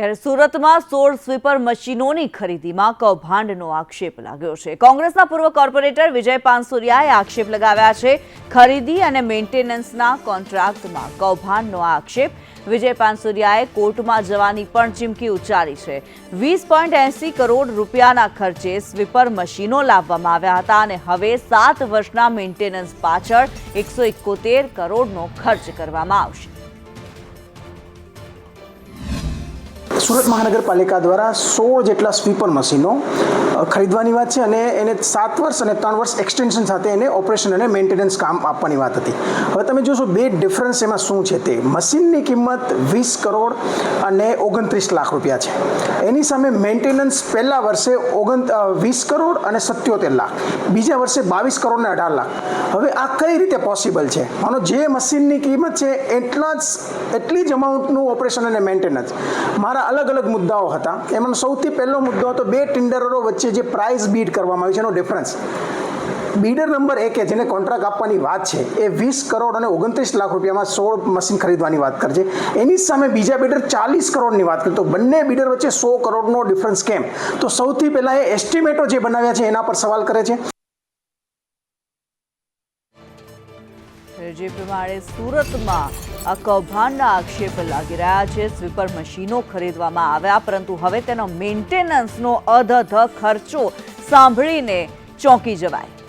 ત્યારે સુરતમાં સોળ સ્વીપર મશીનોની ખરીદીમાં કૌભાંડનો આક્ષેપ લાગ્યો છે. કોંગ્રેસના પૂર્વ કોર્પોરેટર વિજય પાનસુરિયાએ આક્ષેપ લગાવ્યા છે. ખરીદી અને મેન્ટેનન્સના કોન્ટ્રાક્ટમાં કૌભાંડનો આક્ષેપ. વિજય પાનસુરિયાએ કોર્ટમાં જવાની પણ ચીમકી ઉચ્ચારી છે. વીસ કરોડ રૂપિયાના ખર્ચે સ્વીપર મશીનો લાવવામાં આવ્યા હતા અને હવે સાત વર્ષના મેન્ટેનન્સ પાછળ એકસો કરોડનો ખર્ચ કરવામાં આવશે. સુરત મહાનગરપાલિકા દ્વારા સોળ જેટલા સ્વીપર મશીનો ખરીદવાની વાત છે અને એને સાત વર્ષ અને ત્રણ વર્ષ એક્સટેન્શન સાથે એને ઓપરેશન અને મેન્ટેનન્સ કામ આપવાની વાત હતી. હવે તમે જોશો બે ડિફરન્સ એમાં શું છે તે. મશીનની કિંમત વીસ કરોડ અને ઓગણત્રીસ લાખ રૂપિયા છે. એની સામે મેન્ટેનન્સ પહેલા વર્ષે ઓગણ વીસ કરોડ અને સત્યોતેર લાખ. બીજા વર્ષે બાવીસ કરોડ અને અઢાર લાખ. હવે આ કઈ રીતે પોસિબલ છે? માનો જે મશીનની કિંમત છે, એટલા જ, એટલી જ અમાઉન્ટનું ઓપરેશન અને મેન્ટેનન્સ મારા અલગ અલગ મુદ્દાઓ હતા. એમાં સૌથી પહેલો મુદ્દો હતો બે ટિન્ડરો વચ્ચે જે પ્રાઇસ બીડ કરવામાં આવી છે, એનો ડિફરન્સ બીડર નંબર એક જેને કોન્ટ્રાક્ટ આપવાની વાત છે, એ વીસ કરોડ અને ઓગણત્રીસ લાખ રૂપિયામાં સોળ મશીન ખરીદવાની વાત કરે એની સામે બીજા બીડર ચાલીસ કરોડની વાત કરે તો બંને બીડર વચ્ચે સો કરોડનો ડિફરન્સ કેમ? તો સૌથી પહેલાં એ એસ્ટિમેટો જે બનાવ્યા છે, એના પર સવાલ કરે છે. જે પ્રમાણે સુરતમાં આ કૌભાંડના આક્ષેપ લાગી રહ્યા છે. સ્વીપર મશીનો ખરીદવામાં આવ્યા, પરંતુ હવે તેનો મેન્ટેનન્સનો અધધ ખર્ચો સાંભળીને ચોંકી જવાય.